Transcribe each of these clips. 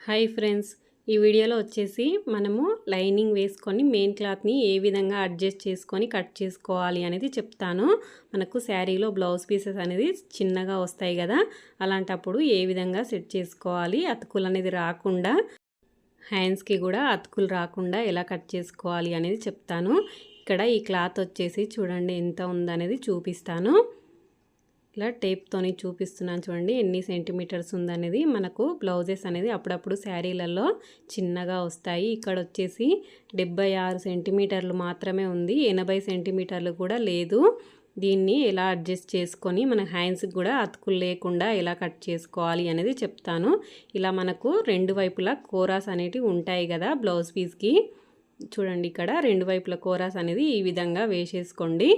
Hi friends ఈ వీడియోలో వచ్చేసి మనము లైనింగ్ వేసుకొని మెయిన్ క్లాత్ని ఏ విధంగా అడ్జస్ట్ చేసుకొని కట్ చేసుకోవాలి అనేది చెప్తాను. మనకు శారీలో బ్లౌజ్ పీసెస్ అనేది చిన్నగా వస్తాయి కదా అలాంటప్పుడు ఏ విధంగా సెట్ చేసుకోవాలి అతుకులు అనేది రాకుండా హ్యాండ్స్కి కూడా అతుకులు రాకుండా ఎలా కట్ చేసుకోవాలి అనేది చెప్తాను. ఇక్కడ ఈ క్లాత్ వచ్చేసి చూడండి ఎంత ఉందనేది చూపిస్తాను. ఇలా టేప్తోని చూపిస్తున్నాను చూడండి. ఎన్ని సెంటీమీటర్స్ ఉందనేది మనకు బ్లౌజెస్ అనేది అప్పుడప్పుడు శారీలలో చిన్నగా వస్తాయి. ఇక్కడ వచ్చేసి డెబ్బై ఆరు సెంటీమీటర్లు మాత్రమే ఉంది. ఎనభై సెంటీమీటర్లు కూడా లేదు. దీన్ని ఎలా అడ్జస్ట్ చేసుకొని మన హ్యాండ్స్కి కూడా అతుకులు లేకుండా ఎలా కట్ చేసుకోవాలి అనేది చెప్తాను. ఇలా మనకు రెండు వైపులా కోరాస్ అనేటివి ఉంటాయి కదా బ్లౌజ్ పీస్కి. చూడండి ఇక్కడ రెండు వైపుల కోరాస్ అనేది ఈ విధంగా వేసేసుకోండి.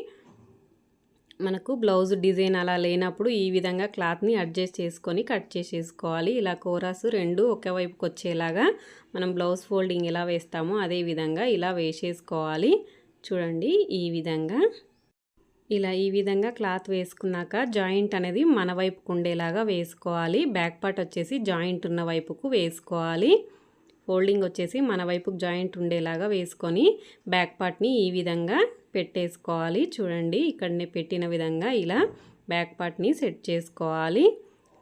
మనకు బ్లౌజ్ డిజైన్ అలా లేనప్పుడు ఈ విధంగా క్లాత్ని అడ్జస్ట్ చేసుకొని కట్ చేసేసుకోవాలి. ఇలా కోరాస్ రెండు ఒకే వైపుకి వచ్చేలాగా మనం బ్లౌజ్ ఫోల్డింగ్ ఎలా వేస్తామో అదే విధంగా ఇలా వేసేసుకోవాలి. చూడండి ఈ విధంగా. ఇలా ఈ విధంగా క్లాత్ వేసుకున్నాక జాయింట్ అనేది మన వైపుకు ఉండేలాగా వేసుకోవాలి. బ్యాక్ పార్ట్ వచ్చేసి జాయింట్ ఉన్న వైపుకు వేసుకోవాలి. ఫోల్డింగ్ వచ్చేసి మన వైపుకు జాయింట్ ఉండేలాగా వేసుకొని బ్యాక్ పార్ట్ని ఈ విధంగా పెట్టేసుకోవాలి. చూడండి ఇక్కడనే పెట్టిన విధంగా ఇలా బ్యాక్ పార్ట్ని సెట్ చేసుకోవాలి.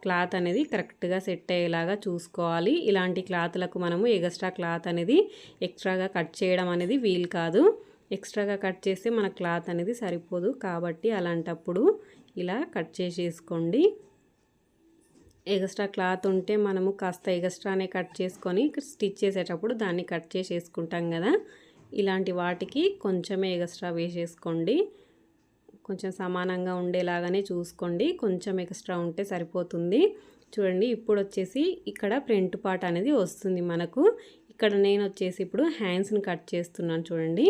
క్లాత్ అనేది కరెక్ట్గా సెట్ అయ్యేలాగా చూసుకోవాలి. ఇలాంటి క్లాత్లకు మనము ఎగస్ట్రా క్లాత్ అనేది ఎక్స్ట్రాగా కట్ చేయడం అనేది వీలు కాదు. ఎక్స్ట్రాగా కట్ చేస్తే మన క్లాత్ అనేది సరిపోదు కాబట్టి అలాంటప్పుడు ఇలా కట్ చేసేసుకోండి. ఎగస్ట్రా క్లాత్ ఉంటే మనము కాస్త ఎగస్ట్రానే కట్ చేసుకొని స్టిచ్ చేసేటప్పుడు దాన్ని కట్ చేసేసుకుంటాం కదా. ఇలాంటి వాటికి కొంచెమే ఎగస్ట్రా వేసేసుకోండి. కొంచెం సమానంగా ఉండేలాగానే చూసుకోండి. కొంచెం ఎక్స్ట్రా ఉంటే సరిపోతుంది. చూడండి ఇప్పుడు వచ్చేసి ఇక్కడ ఫ్రంట్ పార్ట్ అనేది వస్తుంది మనకు. ఇక్కడ నేను వచ్చేసి ఇప్పుడు హ్యాండ్స్ని కట్ చేస్తున్నాను చూడండి.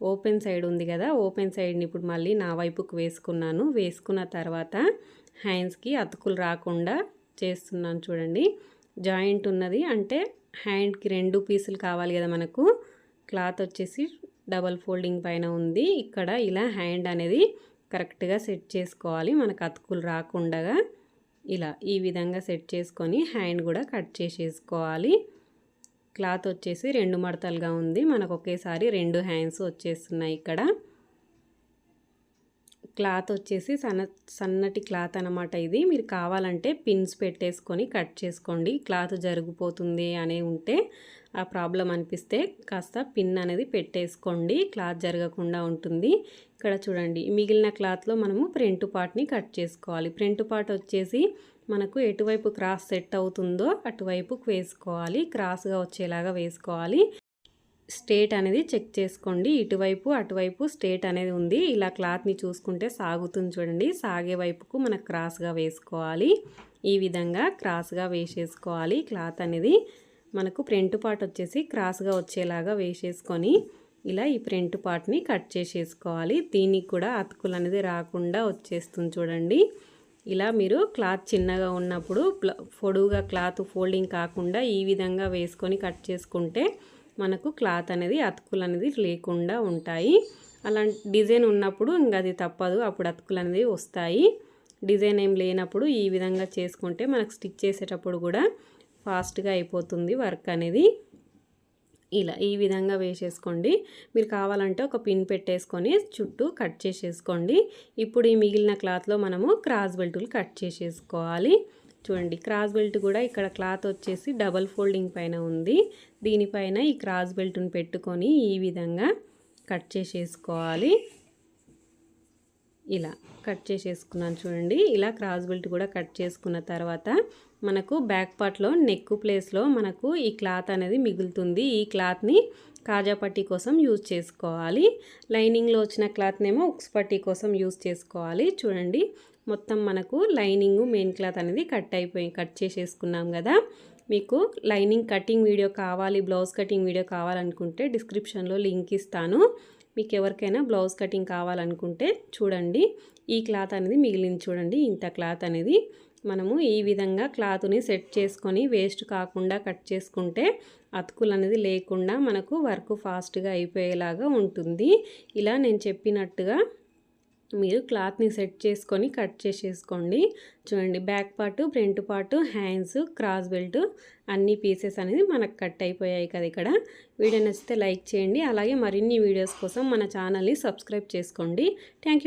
ఓపెన్ సైడ్ ఉంది కదా ఓపెన్ సైడ్ని ఇప్పుడు మళ్ళీ నా వైపుకు వేసుకున్నాను. వేసుకున్న తర్వాత హ్యాండ్స్కి అతుకులు రాకుండా చేస్తున్నాను చూడండి. జాయింట్ ఉన్నది అంటే హ్యాండ్కి రెండు పీసులు కావాలి కదా మనకు. క్లాత్ వచ్చేసి డబల్ ఫోల్డింగ్ పైన ఉంది. ఇక్కడ ఇలా హ్యాండ్ అనేది కరెక్ట్గా సెట్ చేసుకోవాలి. మనకు అతుకులు రాకుండా ఇలా ఈ విధంగా సెట్ చేసుకొని హ్యాండ్ కూడా కట్ చేసేసుకోవాలి. క్లాత్ వచ్చేసి రెండు మడతలుగా ఉంది. మనకు ఒకేసారి రెండు హ్యాండ్స్ వచ్చేస్తున్నాయి ఇక్కడ. క్లాత్ వచ్చేసి సన్న సన్నటి క్లాత్ అనమాట ఇది. మీరు కావాలంటే పిన్స్ పెట్టేసుకొని కట్ చేసుకోండి. క్లాత్ జరిగిపోతుంది అనే ఉంటే ఆ ప్రాబ్లం అనిపిస్తే కాస్త పిన్ అనేది పెట్టేసుకోండి. క్లాత్ జరగకుండా ఉంటుంది. ఇక్కడ చూడండి మిగిలిన క్లాత్లో మనము ఫ్రంట్ పార్ట్ని కట్ చేసుకోవాలి. ఫ్రంట్ పార్ట్ వచ్చేసి మనకు ఎటువైపు క్రాస్ సెట్ అవుతుందో అటువైపుకు వేసుకోవాలి. క్రాస్గా వచ్చేలాగా వేసుకోవాలి. స్టేట్ అనేది చెక్ చేసుకోండి. ఇటువైపు అటువైపు స్టేట్ అనేది ఉంది. ఇలా క్లాత్ని చూసుకుంటే సాగుతుంది చూడండి. సాగే వైపుకు మనకు క్రాస్గా వేసుకోవాలి. ఈ విధంగా క్రాస్గా వేసేసుకోవాలి. క్లాత్ అనేది మనకు ఫ్రంట్ పార్ట్ వచ్చేసి క్రాస్గా వచ్చేలాగా వేసేసుకొని ఇలా ఈ ఫ్రంట్ పార్ట్ని కట్ చేసేసుకోవాలి. దీనికి కూడా అతుకులు అనేది రాకుండా వచ్చేస్తుంది చూడండి. ఇలా మీరు క్లాత్ చిన్నగా ఉన్నప్పుడు పొడువుగా క్లాత్ ఫోల్డింగ్ కాకుండా ఈ విధంగా వేసుకొని కట్ చేసుకుంటే మనకు క్లాత్ అనేది అతుకులు అనేది లేకుండా ఉంటాయి. అలాంటి డిజైన్ ఉన్నప్పుడు ఇంకా అది తప్పదు. అప్పుడు అతుకులు అనేది వస్తాయి. డిజైన్ ఏం లేనప్పుడు ఈ విధంగా చేసుకుంటే మనకు స్టిచ్ చేసేటప్పుడు కూడా ఫాస్ట్గా అయిపోతుంది వర్క్ అనేది. ఇలా ఈ విధంగా వేసేసుకోండి. మీరు కావాలంటే ఒక పిన్ పెట్టేసుకొని చుట్టూ కట్ చేసేసుకోండి. ఇప్పుడు ఈ మిగిలిన క్లాత్లో మనము క్రాస్ బెల్టులు కట్ చేసేసుకోవాలి. చూడండి క్రాస్ బెల్ట్ కూడా ఇక్కడ క్లాత్ వచ్చేసి డబల్ ఫోల్డింగ్ పైన ఉంది. దీనిపైన ఈ క్రాస్ బెల్ట్ని పెట్టుకొని ఈ విధంగా కట్ చేసేసుకోవాలి. ఇలా కట్ చేసేసుకున్నాను చూడండి. ఇలా క్రాస్ బెల్ట్ కూడా కట్ చేసుకున్న తర్వాత మనకు బ్యాక్ పార్ట్లో నెక్ ప్లేస్లో మనకు ఈ క్లాత్ అనేది మిగులుతుంది. ఈ క్లాత్ని కాజా పట్టీ కోసం యూజ్ చేసుకోవాలి. లైనింగ్లో వచ్చిన క్లాత్నేమో ఉక్స్ పట్టీ కోసం యూజ్ చేసుకోవాలి. చూడండి మొత్తం మనకు లైనింగ్ మెయిన్ క్లాత్ అనేది కట్ అయిపోయి కట్ చేసేసుకున్నాం కదా. మీకు లైనింగ్ కటింగ్ వీడియో కావాలి బ్లౌజ్ కటింగ్ వీడియో కావాలనుకుంటే డిస్క్రిప్షన్లో లింక్ ఇస్తాను. మీకు ఎవరికైనా బ్లౌజ్ కటింగ్ కావాలనుకుంటే చూడండి. ఈ క్లాత్ అనేది మిగిలింది చూడండి. ఇంత క్లాత్ అనేది మనము ఈ విధంగా క్లాత్ని సెట్ చేసుకొని వేస్ట్ కాకుండా కట్ చేసుకుంటే అతుకులు అనేది లేకుండా మనకు వర్క్ ఫాస్ట్గా అయిపోయేలాగా ఉంటుంది. ఇలా నేను చెప్పినట్టుగా మీరు క్లాత్ని సెట్ చేసుకొని కట్ చేసేసుకోండి. చూడండి back part front part hands cross belt అన్ని పీసెస్ అనేది మనకు కట్ అయిపోయాయి కదా ఇక్కడ. వీడియో నచ్చితే లైక్ చేయండి. అలాగే మరిన్ని వీడియోస్ కోసం మన ఛానల్ని సబ్స్క్రైబ్ చేసుకోండి. థ్యాంక్